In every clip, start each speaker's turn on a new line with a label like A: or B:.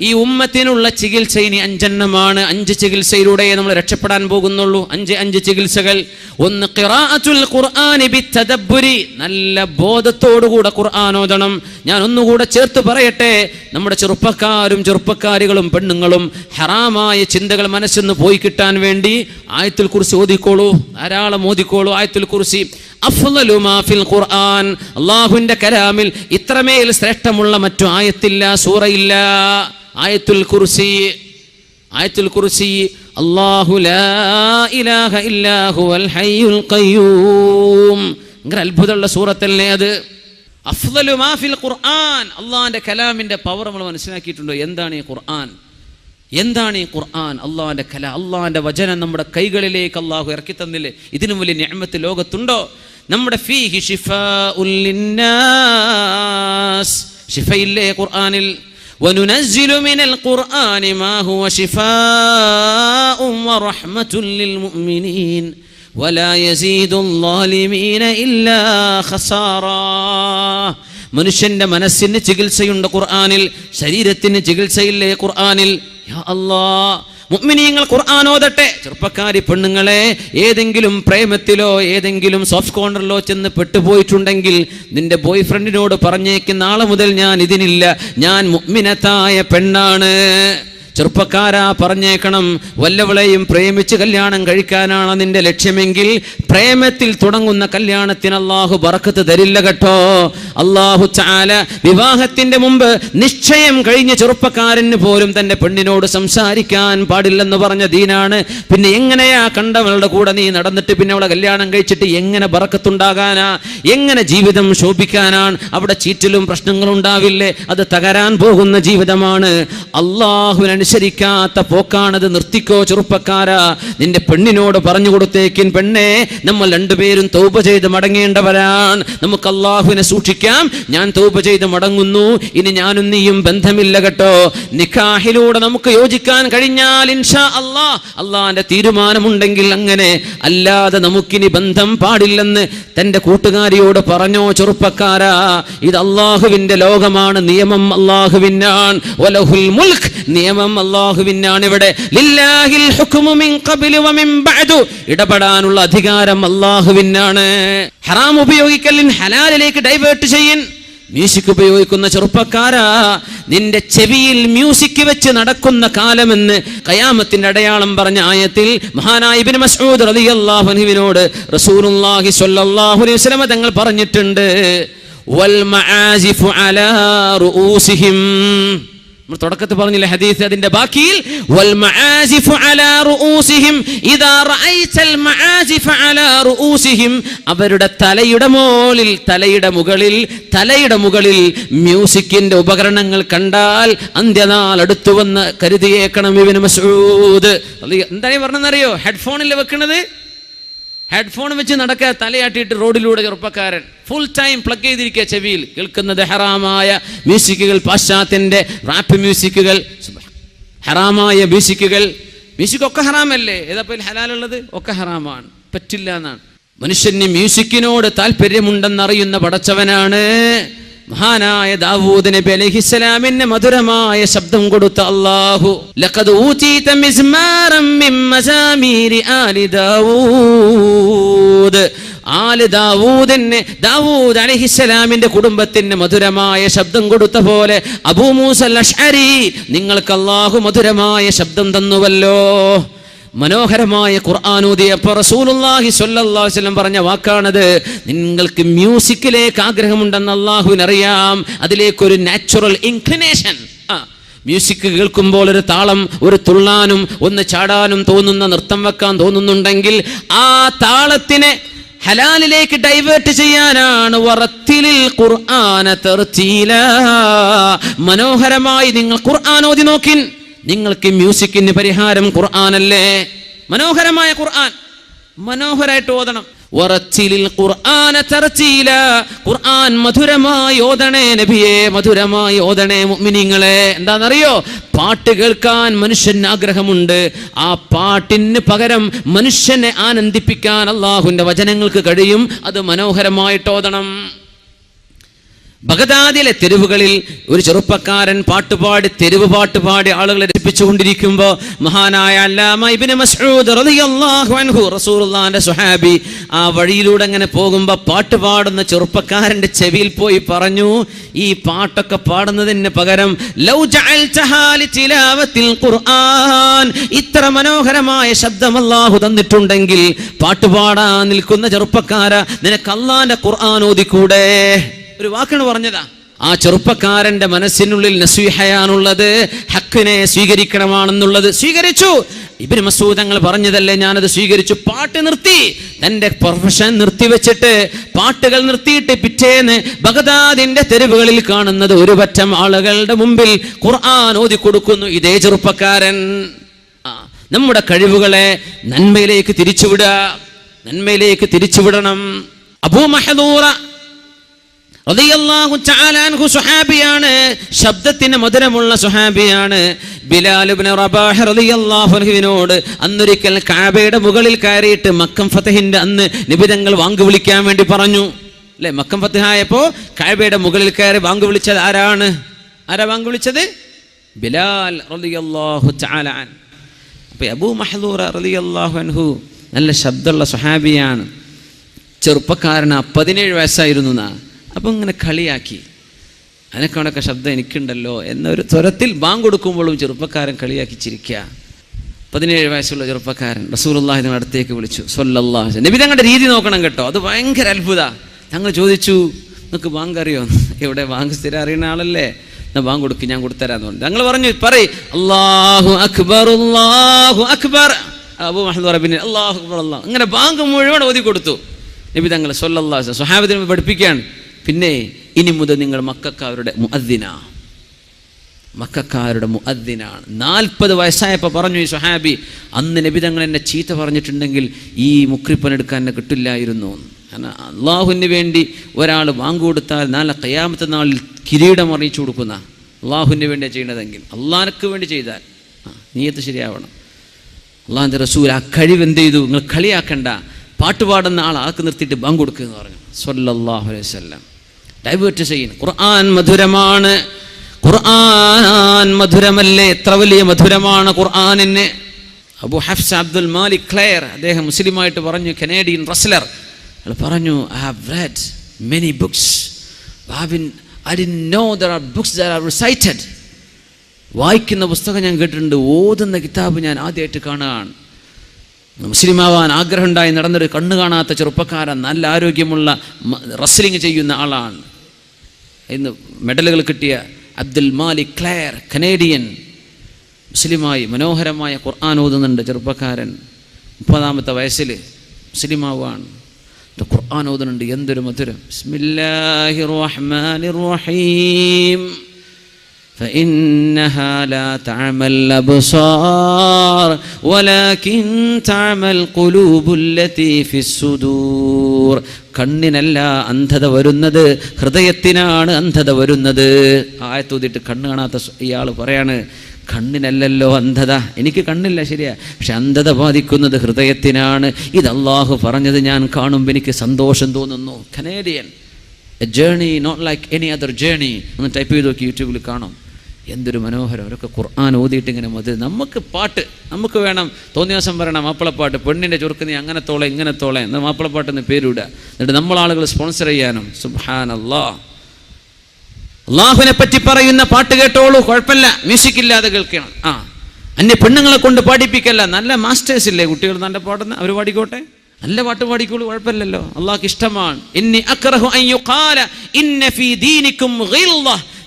A: ഈ ഉമ്മത്തിനുള്ള ചികിത്സ ഇനി അഞ്ചെണ്ണമാണ്. അഞ്ച് ചികിത്സയിലൂടെ നമ്മൾ രക്ഷപ്പെടാൻ പോകുന്നുള്ളൂ. അഞ്ച് അഞ്ച് ചികിത്സകൾ. ഒന്ന് നല്ല ബോധത്തോടുകൂടെ ഖുർആൻ ഓതണം. ഞാൻ ഒന്നുകൂടെ ചേർത്ത് പറയട്ടെ. നമ്മുടെ ചെറുപ്പക്കാരും ചെറുപ്പക്കാരികളും പെണ്ണുങ്ങളും ഹറാമായ ചിന്തകൾ മനസ്സിന്ന് പോയി കിട്ടാൻ വേണ്ടി ആയത്തിൽ കുറിച്ച് ഓതിക്കോളൂ. ധാരാളം ഓതിക്കോളൂ ആയത്തിൽ കുറിച്ച് ഖുർആൻ. അള്ളാഹുവിന്റെ കലാമിൽ ഇത്രമേൽ ശ്രേഷ്ഠമുള്ള മറ്റു ആയത്തില്ല സൂറയില്ല. ആയത്തുൽ കുർസി. ആയത്തുൽ കുർസി. അള്ളാഹു ഇലാഹ ഇല്ലാ ഹുവൽ ഹയ്യുൽ ഖയ്യൂം. ഭയങ്കര അത്ഭുതമുള്ള സൂറത്തല്ലേ അത്. അഫ്ദലു മാഫിൽ ഖുർആൻ. അള്ളാഹിന്റെ കലാമിന്റെ പവർ നമ്മൾ മനസ്സിലാക്കിയിട്ടുണ്ടോ? എന്താണ് ഈ ഖുർആൻ? എന്താണ് ഈ ഖുർആൻ? അള്ളാഹിന്റെ കല. അള്ളാഹിന്റെ വചനം നമ്മുടെ കൈകളിലേക്ക് അള്ളാഹു ഇറക്കി തന്നില്ലേ ഇതിനും വലിയ ഞാമത്ത് ലോകത്തുണ്ടോ? നമ്മുടെ ഫീഹി ശിഫാഉൽ ലിന്നാസ് ശിഫയില്ലേ ഖുർആനിൽ وننزل من القرآن ما هو شفاء ورحمة للمؤمنين ولا يزيد الظالمين إلا خسارا മനുഷ്യന്റെ മനസ്സിന് ചികിത്സയുണ്ട് ഖുർആനിൽ ശരീരത്തിന് ചികിത്സയില്ലേ ഖുർആനിൽ യാ അല്ലാ മുഅ്മിനീങ്ങൾ ഖുർആൻ ഓതട്ടെ. ചെറുപ്പക്കാരി പെണ്ണുങ്ങളെ ഏതെങ്കിലും പ്രേമത്തിലോ ഏതെങ്കിലും സോഫ്റ്റ് കോർണറിലോ ചെന്ന് പെട്ടുപോയിട്ടുണ്ടെങ്കിൽ നിന്റെ ബോയ് ഫ്രണ്ടിനോട് പറഞ്ഞേക്ക് നാളെ മുതൽ ഞാൻ ഇതിനില്ല. ഞാൻ മുഗ്മിനത്തായ പെണ്ണാണ്. ചെറുപ്പക്കാരാ പറഞ്ഞേക്കണം വല്ലവളെയും പ്രേമിച്ച് കല്യാണം കഴിക്കാനാണ് നിന്റെ ലക്ഷ്യമെങ്കിൽ പ്രേമത്തിൽ തുടങ്ങുന്ന കല്യാണത്തിന് അള്ളാഹു ബറക്കത്ത് തരില്ല കേട്ടോ. അള്ളാഹു ചാല വിവാഹത്തിന്റെ മുമ്പ് നിശ്ചയം കഴിഞ്ഞ ചെറുപ്പക്കാരന് പോലും തന്റെ പെണ്ണിനോട് സംസാരിക്കാൻ പാടില്ലെന്ന് പറഞ്ഞ ദീനാണ്. പിന്നെ എങ്ങനെയാ കണ്ടവളുടെ കൂടെ നീ നടന്നിട്ട് പിന്നെ അവളെ കല്യാണം കഴിച്ചിട്ട് എങ്ങനെ ബറക്കത്തുണ്ടാകാനാ? എങ്ങനെ ജീവിതം ശോഭിക്കാനാണ്? അവിടെ ചീറ്റിലും പ്രശ്നങ്ങളും ഉണ്ടാവില്ലേ അത് തകരാൻ പോകുന്ന ജീവിതമാണ്. അള്ളാഹുവിനനുസരിക്കാത്ത പോക്കാണത്. നിർത്തിക്കോ ചെറുപ്പക്കാരാ. നിന്റെ പെണ്ണിനോട് പറഞ്ഞു കൊടുത്തേക്കിൻ പെണ്ണെ നമ്മൾ രണ്ടുപേരും തൗപ ചെയ്ത് മടങ്ങേണ്ടവരാണ്. നമുക്ക് അള്ളാഹുവിനെ സൂക്ഷിക്കാം. ഞാൻ തൗപ ചെയ്ത് മടങ്ങുന്നു. ഇനി ഞാനും നീയും ബന്ധമില്ല കേട്ടോ. നിഖാഹിലൂടെ നമുക്ക് യോജിക്കാൻ കഴിഞ്ഞാൽ ഇൻഷാ അള്ളാ അള്ളാന്റെ തീരുമാനമുണ്ടെങ്കിൽ അങ്ങനെ അല്ലാതെ നമുക്കിനി ബന്ധം പാടില്ലെന്ന് തന്റെ കൂട്ടുകാരിയോട് പറഞ്ഞോ ചെറുപ്പക്കാരാ. ഇത് അള്ളാഹുവിന്റെ ലോകമാണ്. നിയമം അള്ളാഹുവിനാണ് വലഹുൽ മുൽക്ക് അള്ളാഹുവിനാണ് ഇവിടെ. ഹുക്മു ഇടപെടാനുള്ള അധികാരം അള്ളാഹുവിനാണ് ഹറാം ഉപയോഗിക്കലിൻ ഹലാലിലേക്ക് ഡൈവേർട്ട് ചെയ്യൻ. മ്യൂസിക് ഉപയോഗിക്കുന്ന ചെറുപ്പക്കാരാ നിന്റെ ചെവിയിൽ മ്യൂസിക് വെച്ച് നടക്കുന്ന കാലമെന്ന് കയാമത്തിന്റെ അടയാളം പറഞ്ഞ ആയത്തിൽ മഹാനായ ഇബ്നു മസ്ഊദ് റളിയല്ലാഹു അൻഹുവിനോട് റസൂലുള്ളാഹി സ്വല്ലല്ലാഹു അലൈഹി വസല്ലം തങ്ങൾ പറഞ്ഞിട്ടുണ്ട് വൽ മആസിഫു അലാ റൂസിഹിം തുടക്കത്തിൽ പറഞ്ഞില്ല ഹദീസ് അതിന്റെ ബാക്കിയിൽ വൽ അലാ ഇദാ മആസിഫ അലാ അവരുടെ തലയുടെ മോളിൽ തലയുടെ മുകളിൽ തലയുടെ മുകളിൽ മ്യൂസിക്കിന്റെ ഉപകരണങ്ങൾ കണ്ടാൽ അന്ത്യനാൾ അടുത്തുവന്ന് കരുതിയേക്കണം ഇവന് മസൂദ് എന്താണ് പറഞ്ഞെന്നറിയോ? ഹെഡ്ഫോണിൽ വെക്കണത്? ഹെഡ്ഫോൺ വെച്ച് നടക്കുക തലയാട്ടിയിട്ട് റോഡിലൂടെ ചെറുപ്പക്കാരൻ ഫുൾ ടൈം പ്ലഗ് ചെയ്തിരിക്കുക ചെവിയിൽ. കേൾക്കുന്നത് ഹറാമായ മ്യൂസിക്കുകൾ പാശ്ചാത്യന്റെ റാപ്പ് മ്യൂസിക്കുകൾ. ഹറാമായ മ്യൂസിക്കുകൾ. മ്യൂസിക് ഒക്കെ ഹറാമല്ലേ? ഏതാ ഹലാലുള്ളത്? ഒക്കെ ഹറാമാണ്. പറ്റില്ല എന്നാണ്. മനുഷ്യന് മ്യൂസിക്കിനോട് താല്പര്യമുണ്ടെന്നറിയുന്ന പടച്ചവനാണ്. മഹാനായ ദാവൂദ് നബി മധുരമായ ശബ്ദം കൊടുത്ത അള്ളാഹു ലഖദ് ഊതീത മിസ്മാറൻ മിൻ ആലി ദാവൂദ്. ആൽ ദാവൂദിന് ദാവൂദ് അലഹിസ്സലാമിന്റെ കുടുംബത്തിന് മധുരമായ ശബ്ദം കൊടുത്ത പോലെ അബൂ മൂസൽ അഷ്അരി നിങ്ങൾക്ക് അള്ളാഹു മധുരമായ ശബ്ദം തന്നുവല്ലോ. മനോഹരമായ ഖുർആാനൂതിയപ്പോൾ അലൈഹി വസല്ലം പറഞ്ഞ വാക്കാണത്. നിങ്ങൾക്ക് മ്യൂസിക്കിലേക്ക് ആഗ്രഹമുണ്ടെന്ന് അള്ളാഹുവിനറിയാം. അതിലേക്കൊരു നാച്ചുറൽ ഇൻക്ലിനേഷൻ. മ്യൂസിക് കേൾക്കുമ്പോൾ ഒരു താളം ഒരു തുള്ളാനും ഒന്ന് ചാടാനും തോന്നുന്ന നൃത്തം വെക്കാൻ തോന്നുന്നുണ്ടെങ്കിൽ ആ താളത്തിനെ ഹലാലിലേക്ക് ഡൈവേർട്ട് ചെയ്യാനാണ്. ഖുർആന മനോഹരമായി നിങ്ങൾ ഖുർആൻ ഓതി നോക്കിൻ. നിങ്ങൾക്ക് മ്യൂസിക്കിന് പരിഹാരം ഖുർആാനല്ലേ? മനോഹരമായ ഖുർആൻ. മനോഹരായിട്ട് ഓതണം. വറച്ചിലിൽ ഖുർആന ചർച്ചയില. ഖുർആൻ മധുരമായി ഓതണേ നബിയെ മധുരമായി ഓതണേ മുഅ്മിനീങ്ങളെ. എന്താണെന്നറിയോ? പാട്ട് കേൾക്കാൻ മനുഷ്യന് ആഗ്രഹമുണ്ട്. ആ പാട്ടിന് പകരം മനുഷ്യനെ ആനന്ദിപ്പിക്കാൻ അള്ളാഹുവിന്റെ വചനങ്ങൾക്ക് കഴിയും. അത് മനോഹരമായിട്ട് ഓതണം. ബഗദാദിലെ തെരുവുകളിൽ ഒരു ചെറുപ്പക്കാരൻ പാട്ടുപാടി തെരുവ് പാട്ടുപാടി ആളുകളെ രസിപ്പിച്ചുകൊണ്ടിരിക്കുമ്പോൾ മഹാനായ അല്ലാമ അൻഹു റസൂലുള്ളാന്റെ സ്വഹാബി ആ വഴിയിലൂടെ അങ്ങനെ പോകുമ്പോൾ പാട്ട് പാടുന്ന ചെറുപ്പക്കാരന്റെ ചെവിയിൽ പോയി പറഞ്ഞു ഈ പാട്ടൊക്കെ പാടുന്നതിന് പകരം ലൗ ഖുർആൻ. ഇത്ര മനോഹരമായ ശബ്ദം അല്ലാഹു തന്നിട്ടുണ്ടെങ്കിൽ പാട്ടുപാടാൻ നിൽക്കുന്ന ചെറുപ്പക്കാര നിനക്ക് അള്ളാന്റെ ഖുർആൻ ഒരു വാക്കാണ് പറഞ്ഞതാ. ആ ചെറുപ്പക്കാരന്റെ മനസ്സിനുള്ളിൽ നസീഹയാണുള്ളത് ഹക്കിനെ സ്വീകരിക്കണമാണെന്നുള്ളത്. സ്വീകരിച്ചു. ഇബിന് മസൂദങ്ങൾ പറഞ്ഞതല്ലേ ഞാനത് സ്വീകരിച്ചു. പാട്ട് നിർത്തി. തന്റെ പ്രൊഫഷൻ നിർത്തിവെച്ചിട്ട് പാട്ടുകൾ നിർത്തിയിട്ട് പിറ്റേന്ന് ബഗദാദിന്റെ തെരുവുകളിൽ കാണുന്നത് ഒരു പറ്റം ആളുകളുടെ മുമ്പിൽ ഖുർആൻ ഓതി കൊടുക്കുന്നു. ഇതേ ചെറുപ്പക്കാരൻ. നമ്മുടെ കഴിവുകളെ നന്മയിലേക്ക് തിരിച്ചുവിടുക. നന്മയിലേക്ക് തിരിച്ചുവിടണം. അബൂ മഹദൂറ സുഹാബിയാണ്. ശബ്ദത്തിന് മധുരമുള്ള സുഹാബിയാണ്. അൻഹുവിനോട് അന്നൊരിക്കൽ കാബയുടെ മുകളിൽ കയറിയിട്ട് മക്കം ഫതഹിന്റെ അന്ന് നിബിതങ്ങൾ വാങ്ക് വിളിക്കാൻ വേണ്ടി പറഞ്ഞു. അല്ലെ? മക്കം ഫതഹായപ്പോ കാബയുടെ മുകളിൽ കയറി വാങ്ക് വിളിച്ചത് ആരാണ്? ആരാ വാങ്ക് വിളിച്ചത്? ബിലാൽ അബൂ അൻഹു നല്ല ശബ്ദമുള്ള സുഹാബിയാണ്. ചെറുപ്പക്കാരനാ പതിനേഴ് വയസ്സായിരുന്നു എന്നാ അപ്പം ഇങ്ങനെ കളിയാക്കി. അതിനൊക്കെ ശബ്ദം എനിക്കുണ്ടല്ലോ എന്നൊരു സ്വരത്തിൽ ബാങ്ക് കൊടുക്കുമ്പോഴും ചെറുപ്പക്കാരൻ കളിയാക്കി ചിരിക്കുക പതിനേഴ് വയസ്സുള്ള ചെറുപ്പക്കാരൻ റസൂലുള്ളാഹിന്റെ അടുത്തേക്ക് വിളിച്ചു. സൊല്ലാഹു നബി തങ്ങളുടെ രീതി നോക്കണം കേട്ടോ. അത് ഭയങ്കര അത്ഭുത. ഞങ്ങൾ ചോദിച്ചു നിങ്ങൾക്ക് ബാങ്ക് അറിയോ? ഇവിടെ ബാങ്ക് സ്ഥിരം അറിയുന്ന ആളല്ലേ. എന്നാൽ ബാങ്ക് കൊടുക്കും ഞാൻ കൊടുത്തരാന്ന് പറഞ്ഞു. ഞങ്ങൾ പറഞ്ഞു പറയ്. അള്ളാഹു അക്ബർ അള്ളാഹു അക്ബർ. അബൂ മഹദ് റബിന് അള്ളാഹു അക്ബർ അള്ളാഹ് അങ്ങനെ ബാങ്ക് മുഴുവൻ ഓതി കൊടുത്തു നബി തങ്ങൾ സൊല്ലാഹു സ്വഹാബത്തിന് പഠിപ്പിക്കുകയാണ്. പിന്നെ ഇനി മുതൽ നിങ്ങൾ മക്കാരുടെ മുഅദ്ദിന. മക്കാരുടെ മുഅദ്ദിനാണ്. നാൽപ്പത് വയസ്സായപ്പോൾ പറഞ്ഞു ഈ സുഹാബി അന്ന് നബി തങ്ങൾ എന്നെ ചീത്ത പറഞ്ഞിട്ടുണ്ടെങ്കിൽ ഈ മുക്രിപ്പനെടുക്കാൻ എന്നെ കിട്ടില്ലായിരുന്നു. കാരണം അള്ളാഹുവിന് വേണ്ടി ഒരാൾ വാങ്ങുകൊടുത്താൽ നാളെ കയ്യാമത്തെ നാളിൽ കിരീടം അറിയിച്ചു കൊടുക്കുന്ന അള്ളാഹുവിന് വേണ്ടിയാണ് ചെയ്യണതെങ്കിൽ. അള്ളാഹനക്ക് വേണ്ടി ചെയ്താൽ. നീയത്ത് ശരിയാവണം. അള്ളാഹിന്റെ റസൂൽ ആ കഴിവ് എന്ത് ചെയ്തു? നിങ്ങൾ കളിയാക്കണ്ട. പാട്ടുപാടുന്ന ആൾ ആക്ക് നിർത്തിയിട്ട് ബാങ്ക് കൊടുക്കുക എന്ന് പറഞ്ഞു. സല്ലല്ലാഹു അലൈഹി ഡൈവേർട്ട് ചെയ്യുന്നു ഖുർആൻ മധുരമാണ്. ഖുർആൻ മധുരമല്ലേ? എത്ര വലിയ മധുരമാണ് ഖുർആാനിന്? Abu Hafs Abdul Malik Claire അദ്ദേഹം മുസ്ലിമായിട്ട് പറഞ്ഞു കനേഡിയൻ റസ്ലർ. പറഞ്ഞു I have read many books I D know there are books there are recited വായിക്കുന്ന പുസ്തകം ഞാൻ കേട്ടിട്ടുണ്ട്. ഓതുന്ന കിതാബ് ഞാൻ ആദ്യമായിട്ട് കാണുകയാണ് മുസ്ലിമാവാൻ ആഗ്രഹമുണ്ടായി നടന്നൊരു കണ്ണു കാണാത്ത ചെറുപ്പക്കാരൻ നല്ല ആരോഗ്യമുള്ള റസ്ലിംഗ് ചെയ്യുന്ന ആളാണ്. ഇന്ന് മെഡലുകൾ കിട്ടിയ അബ്ദുൽ മാലിക് ക്ലെയർ കനേഡിയൻ മുസ്ലിമായി മനോഹരമായ ഖുർആൻ ഓതുന്നുണ്ട് ചെറുപ്പക്കാരൻ. മുപ്പതാമത്തെ വയസ്സിൽ മുസ്ലിമാവാണ് ഖുർആൻ ഓതുന്നുണ്ട് എന്തൊരു മധുരം. ബിസ്മില്ലാഹിർ റഹ്മാനിർ റഹീം. فإنها لا تعمى الأبصار ولكن تعمى القلوب التي في الصدور കണ്ണിനല്ല അന്ധത വരുന്നത് ഹൃദയത്തിനാണ് അന്ധത വരുന്നത് ആയത്തൂതിട്ട് കണ്ണ് കാണാത്ത ഇയാൾ പറയാണ് കണ്ണിനല്ലല്ലോ അന്ധത എനിക്ക് കണ്ണില്ല ശരിയാ പക്ഷെ അന്ധത ബാധിക്കുന്നത് ഹൃദയത്തിനാണ് ഇത് അള്ളാഹു പറഞ്ഞത് ഞാൻ കാണുമ്പോൾ എനിക്ക് സന്തോഷം തോന്നുന്നു Canadian a journey not like any other journey ഒന്ന് ടൈപ്പ് ചെയ്ത് നോക്കി യൂട്യൂബിൽ കാണും എന്തൊരു മനോഹരം. അവരൊക്കെ ഖുർആൻ ഓതിയിട്ട് ഇങ്ങനെ മതി നമുക്ക് പാട്ട് നമുക്ക് വേണം തോന്നിയ ദിവസം പറയണം മാപ്പിളപ്പാട്ട് പെണ്ണിന്റെ ചുരുക്ക് നീ അങ്ങനെ തോളെ ഇങ്ങനെ തോളെ എന്ന് മാപ്പിളപ്പാട്ട് എന്ന് പേരിടുക. എന്നിട്ട് നമ്മളാളുകൾ സ്പോൺസർ ചെയ്യാനും സുബാൻ അല്ലാ അള്ളാഹുവിനെ പറ്റി പറയുന്ന പാട്ട് കേട്ടോളൂ കുഴപ്പമില്ല. മ്യൂസിക് ഇല്ലാതെ കേൾക്കണം. ആ. അന്യ പെണ്ണുങ്ങളെ കൊണ്ട് പാടിപ്പിക്കല്ല. നല്ല മാസ്റ്റേഴ്സ് ഇല്ലേ കുട്ടികൾ നല്ല പാടുന്ന? അവർ പാടിക്കോട്ടെ? നല്ല പാട്ട് പാടിക്കോളൂ കുഴപ്പമില്ലല്ലോ. അള്ളാഹ്ക്ക് ഇഷ്ടമാണ്.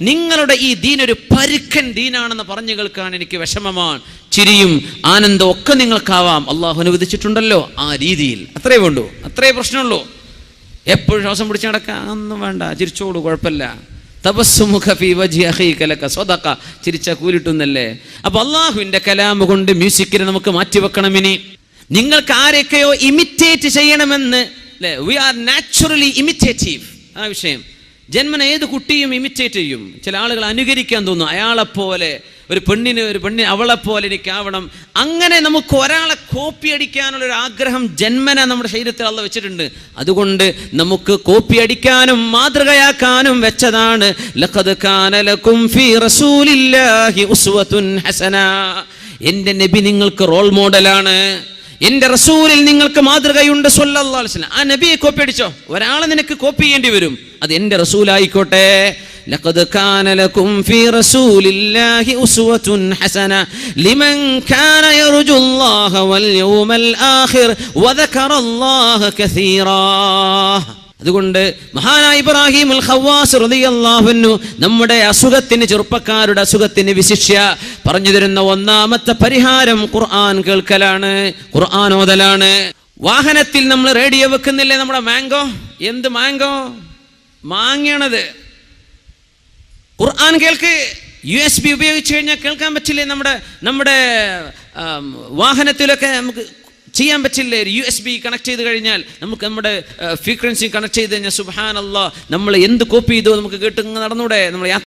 A: നിങ്ങളുടെ ഈ ദീനൊരു പരുക്കൻ ദീനാണെന്ന് പറഞ്ഞു കേൾക്കാൻ എനിക്ക് വിഷമമാണ്. ചിരിയും ആനന്ദവും ഒക്കെ നിങ്ങൾക്കാവാം. അള്ളാഹു അനുവദിച്ചിട്ടുണ്ടല്ലോ ആ രീതിയിൽ. അത്രേ വേണ്ടൂ. അത്രേ പ്രശ്നമുള്ളൂ. എപ്പോഴും ശ്വാസം പിടിച്ച് നടക്കാൻ ഒന്നും വേണ്ട. ചിരിച്ചോളൂ കുഴപ്പമില്ല. ചിരിച്ച കൂലിട്ടുന്നല്ലേ? അപ്പൊ അള്ളാഹുവിന്റെ കലാമ് കൊണ്ട് മ്യൂസിക്കിനെ നമുക്ക് മാറ്റിവെക്കണം ഇനി. നിങ്ങൾക്ക് ആരെയൊക്കെയോ ഇമിറ്റേറ്റ് ചെയ്യണമെന്ന് വി ആർ നാച്ചുറലി ഇമിറ്റേറ്റീവ് ആ വിഷയം. ജന്മന ഏത് കുട്ടിയും ഇമിറ്റേറ്റ് ചെയ്യും. ചില ആളുകൾ അനുകരിക്കാൻ തോന്നും അയാളെപ്പോലെ ഒരു പെണ്ണിന് ഒരു പെണ്ണിന് അവളെപ്പോലെ പോലെ എനിക്കാവണം. അങ്ങനെ നമുക്ക് ഒരാളെ കോപ്പി അടിക്കാനുള്ള ഒരു ആഗ്രഹം ജന്മന നമ്മുടെ ശരീരത്തിൽ അള്ള വെച്ചിട്ടുണ്ട്. അതുകൊണ്ട് നമുക്ക് കോപ്പി അടിക്കാനും മാതൃകയാക്കാനും വെച്ചതാണ്. എന്റെ നബി നിങ്ങൾക്ക് റോൾ മോഡലാണ് എൻ്റെ റസൂലിൽ നിങ്ങൾക്ക് മാതൃകയുണ്ട് സല്ലല്ലാഹു അലൈഹി വസല്ലം ആ നബിയെ കോപ്പി അടിച്ചോ ഒരാളെ നിനക്ക് കോപ്പി ചെയ്യേണ്ടി വരും അത് എൻ്റെ റസൂലായിക്കോട്ടെ لقد كان لكم في رسول الله أسوة حسنة لمن كان يرجو الله واليوم الآخر وذكر الله كثيرا അതുകൊണ്ട് മഹാനായ ഇബ്രാഹിം അൽ ഖവാസ് റളിയല്ലാഹു നമ്മുടെ അസുഖത്തിന് ചെറുപ്പക്കാരുടെ അസുഖത്തിന് വിശിഷ്യ പറഞ്ഞു തരുന്ന ഒന്നാമത്തെ പരിഹാരം ഖുർആൻ കേൾക്കലാണ് ഖുർആൻ ഓതലാണ്. വാഹനത്തിൽ നമ്മൾ റേഡിയോ വെക്കുന്നില്ലേ നമ്മുടെ മാംഗോ? എന്ത് മാംഗോ? മാങ്ങണത് ഖുർആൻ കേൾക്ക്. യു എസ് ബി ഉപയോഗിച്ച് കഴിഞ്ഞാൽ കേൾക്കാൻ പറ്റില്ലേ നമ്മുടെ നമ്മുടെ വാഹനത്തിലൊക്കെ നമുക്ക് ചെയ്യാൻ പറ്റില്ലേ? യു എസ് ബി കണക്ട് ചെയ്ത് കഴിഞ്ഞാൽ നമുക്ക് നമ്മുടെ ഫ്രീക്വൻസി കണക്ട് ചെയ്ത് കഴിഞ്ഞാൽ സുബാൻ അല്ല നമ്മൾ എന്ത് കോപ്പി ചെയ്തോ നമുക്ക് കേട്ട് നടന്നൂടെ? നമ്മൾ